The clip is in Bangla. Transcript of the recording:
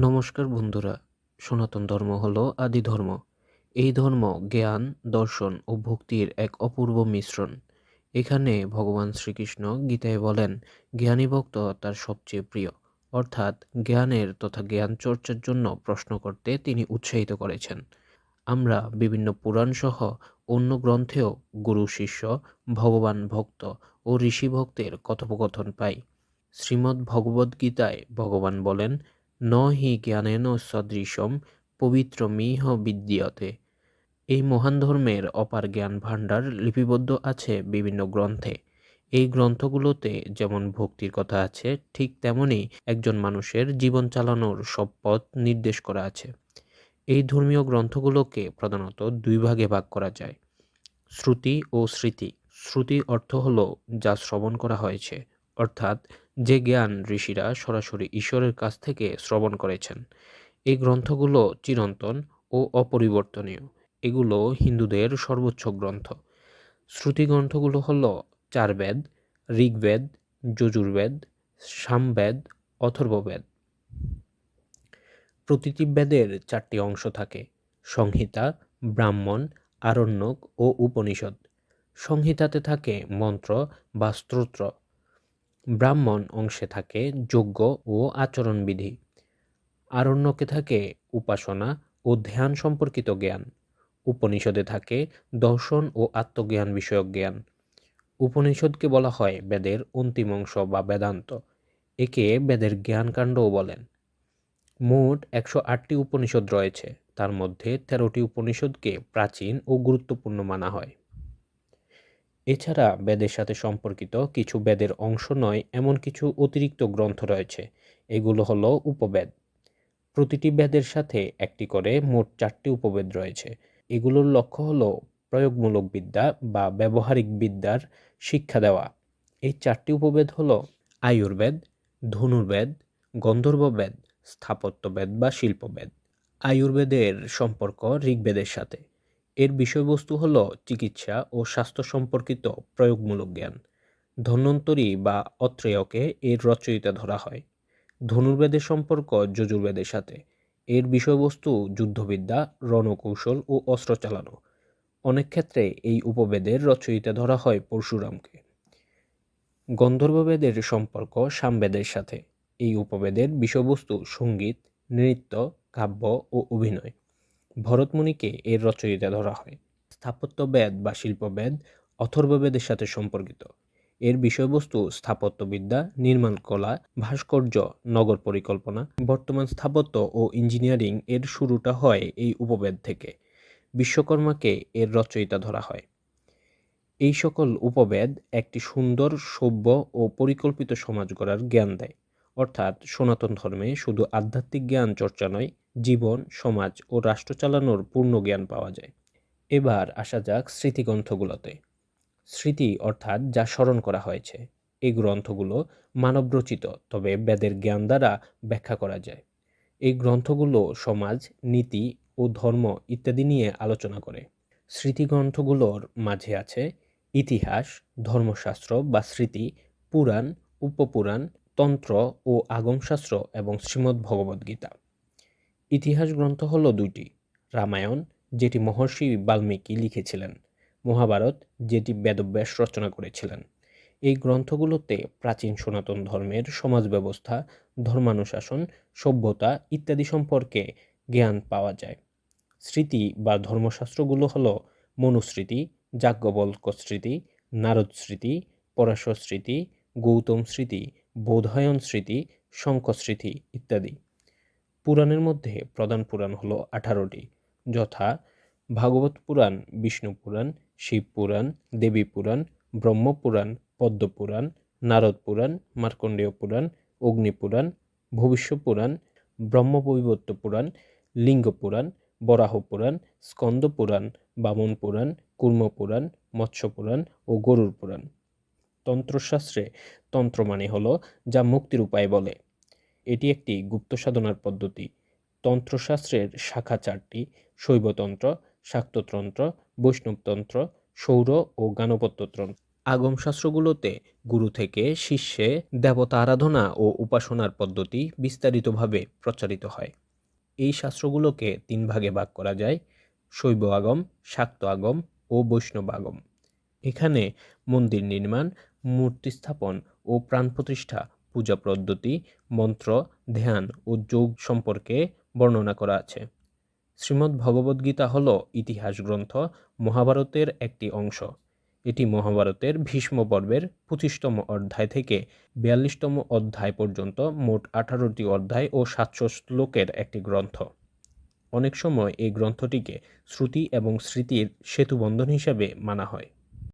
নমস্কার বন্ধুরা, সনাতন ধর্ম হল আদি ধর্ম। এই ধর্ম জ্ঞান, দর্শন ও ভক্তির এক অপূর্ব মিশ্রণ। এখানে ভগবান শ্রীকৃষ্ণ গীতায় বলেন, জ্ঞানী ভক্ত তার সবচেয়ে প্রিয়। অর্থাৎ জ্ঞানের তথা জ্ঞান চর্চার জন্য প্রশ্ন করতে তিনি উৎসাহিত করেছেন। আমরা বিভিন্ন পুরাণ সহ অন্য গ্রন্থেও গুরু শিষ্য, ভগবান ভক্ত ও ঋষি ভক্তের কথোপকথন পাই। শ্রীমদ্ ভগবদ্গীতায় ভগবান বলেন ন হি জ্ঞানেন সদৃশম পবিত্র পবিত্রমিহ বিদ্যতে। এই মহান ধর্মের অপার জ্ঞান ভাণ্ডার লিপিবদ্ধ আছে বিভিন্ন গ্রন্থে। এই গ্রন্থগুলোতে যেমন ভক্তির কথা আছে, ঠিক তেমনি একজন মানুষের জীবন চালানোর সব পথ নির্দেশ করা আছে। এই ধর্মীয় গ্রন্থগুলোকে প্রধানত দুই ভাগে ভাগ করা যায়। শ্রুতি ও স্মৃতি। শ্রুতি অর্থ হলো যা শ্রবণ করা হয়েছে, অর্থাৎ যে জ্ঞান ঋষিরা সরাসরি ঈশ্বরের কাছ থেকে শ্রবণ করেছেন, এই গ্রন্থগুলো চিরন্তন ও অপরিবর্তনীয়। এগুলো হিন্দুদের সর্বোচ্চ গ্রন্থ। শ্রুতি গ্রন্থগুলো হল চার বেদ ঋগ্বেদ, যজুর্বেদ, সামবেদ, অথর্ববেদ। প্রতিটি বেদের চারটি অংশ থাকে, সংহিতা, ব্রাহ্মণ, আরণ্যক ও উপনিষদ। সংহিতাতে থাকে মন্ত্র বা স্তোত্র। ব্রাহ্মণ অংশে থাকে যজ্ঞ ও আচরণবিধি। আরণ্যকে থাকে উপাসনা ও ধ্যান সম্পর্কিত জ্ঞান। উপনিষদে থাকে দর্শন ও আত্মজ্ঞান বিষয়ক জ্ঞান। উপনিষদকে বলা হয় বেদের অন্তিম অংশ বা বেদান্ত। একে বেদের জ্ঞানকাণ্ডও বলেন। মোট একশো আটটি উপনিষদ রয়েছে। তার মধ্যে তেরোটি উপনিষদকে প্রাচীন ও গুরুত্বপূর্ণ মানা হয়। এছাড়া বেদের সাথে সম্পর্কিত কিছু বেদের অংশ নয়, এমন কিছু অতিরিক্ত গ্রন্থ রয়েছে। এগুলো হলো উপবেদ। প্রতিটি বেদের সাথে একটি করে মোট চারটি উপবেদ রয়েছে। এগুলোর লক্ষ্য হলো প্রয়োগমূলক বিদ্যা বা ব্যবহারিক বিদ্যার শিক্ষা দেওয়া। এই চারটি উপবেদ হলো আয়ুর্বেদ, ধনুর্বেদ, গন্ধর্ববেদ, স্থাপত্যবেদ বা শিল্পবেদ। আয়ুর্বেদের সম্পর্ক ঋগ্বেদের সাথে। এর বিষয়বস্তু হল চিকিৎসা ও স্বাস্থ্য সম্পর্কিত প্রয়োগমূলক জ্ঞান। ধন্বন্তরী বা অত্রেয়কে এর রচয়িতা ধরা হয়। ধনুর্বেদের সম্পর্ক যজুর্বেদের সাথে। এর বিষয়বস্তু যুদ্ধবিদ্যা, রণকৌশল ও অস্ত্র চালানো। অনেক ক্ষেত্রে এই উপবেদের রচয়িতা ধরা হয় পরশুরামকে। গন্ধর্ববেদের সম্পর্ক সামবেদের সাথে। এই উপবেদের বিষয়বস্তু সংগীত, নৃত্য, কাব্য ও অভিনয়। ভরতমুনিকে এর রচয়িতা ধরা হয়। স্থাপত্যবেদ বা শিল্পবেদ অথর্ববেদের সাথে সম্পর্কিত। এর বিষয়বস্তু স্থাপত্যবিদ্যা, নির্মাণ কলা, ভাস্কর্য, নগর পরিকল্পনা, বর্তমান স্থাপত্য ও ইঞ্জিনিয়ারিং এর শুরুটা হয় এই উপবেদ থেকে। বিশ্বকর্মাকে এর রচয়িতা ধরা হয়। এই সকল উপবেদ একটি সুন্দর, সভ্য ও পরিকল্পিত সমাজ গড়ার জ্ঞান দেয়। অর্থাৎ সনাতন ধর্মে শুধু আধ্যাত্মিক জ্ঞান চর্চা নয়, জীবন, সমাজ ও রাষ্ট্র চালানোর পূর্ণ জ্ঞান পাওয়া যায়। এবার আসা যাক স্মৃতিগ্রন্থগুলোতে। স্মৃতি অর্থাৎ যা স্মরণ করা হয়েছে, এই গ্রন্থগুলো মানবরচিত, তবে বেদের জ্ঞান দ্বারা ব্যাখ্যা করা যায়। এই গ্রন্থগুলো সমাজ, নীতি ও ধর্ম ইত্যাদি নিয়ে আলোচনা করে। স্মৃতিগ্রন্থগুলোর মাঝে আছে ইতিহাস, ধর্মশাস্ত্র বা স্মৃতি, পুরাণ, উপপুরাণ তন্ত্র ও আগমশাস্ত্র এবং শ্রীমদ্ ভগবদ্গীতা ইতিহাস গ্রন্থ হল দুইটি, রামায়ণ, যেটি মহর্ষি বাল্মীকি লিখেছিলেন, মহাভারত, যেটি বেদব্যাস রচনা করেছিলেন। এই গ্রন্থগুলোতে প্রাচীন সনাতন ধর্মের সমাজ ব্যবস্থা, ধর্মানুশাসন, সভ্যতা ইত্যাদি সম্পর্কে জ্ঞান পাওয়া যায়। স্মৃতি বা ধর্মশাস্ত্রগুলো হল মনুস্মৃতি যাজ্ঞবল্ক স্মৃতি, নারদ স্মৃতি, পরাশর স্মৃতি, গৌতম স্মৃতি বোধায়ন স্মৃতি শঙ্খ স্মৃতি ইত্যাদি। পুরাণের মধ্যে প্রধান পুরাণ হলো আঠারোটি। যথা ভাগবত পুরাণ, বিষ্ণু পুরাণ, শিব পুরাণ, দেবী পুরাণ ব্রহ্মপুরাণ পদ্মপুরাণ নারদ পুরাণ, মার্কণ্ডেয় পুরাণ অগ্নিপুরাণ ভবিষ্য পুরাণ ব্রহ্মবৈবত্য পুরাণ, লিঙ্গ পুরাণ, বরাহ পুরাণ, স্কন্দ পুরাণ, বামন পুরাণ, কুর্ম পুরাণ, মৎস্য পুরাণ ও গরুর পুরাণ। তন্ত্রশাস্ত্রে তন্ত্র মানে হলো যা মুক্তির উপায় বলে। এটি একটি গুপ্ত সাধনার পদ্ধতি। তন্ত্রশাস্ত্রের শাখা চারটি, শৈবতন্ত্র, শাক্ততন্ত্র, বৈষ্ণবতন্ত্র, সৌর ও গানপত্যতন্ত্র আগমশাস্ত্রগুলোতে গুরু থেকে শিষ্যে দেবতা আরাধনা ও উপাসনার পদ্ধতি বিস্তারিতভাবে প্রচারিত হয়। এই শাস্ত্রগুলোকে তিন ভাগে ভাগ করা যায়, শৈব আগম, শাক্ত আগম ও বৈষ্ণব আগম। এখানে মন্দির নির্মাণ, মূর্তি স্থাপন ও প্রাণ প্রতিষ্ঠা, পূজা পদ্ধতি, মন্ত্র, ধ্যান ও যোগ সম্পর্কে বর্ণনা করা আছে। শ্রীমদ্ ভগবদ্গীতা হল ইতিহাস গ্রন্থ মহাভারতের একটি অংশ। এটি মহাভারতের ভীষ্ম পর্বের পঁচিশতম অধ্যায় থেকে বিয়াল্লিশতম অধ্যায় পর্যন্ত মোট আঠারোটি অধ্যায় ও সাতশো শ্লোকের একটি গ্রন্থ। অনেক সময় এই গ্রন্থটিকে শ্রুতি এবং স্মৃতির সেতুবন্ধন হিসাবে মানা হয়।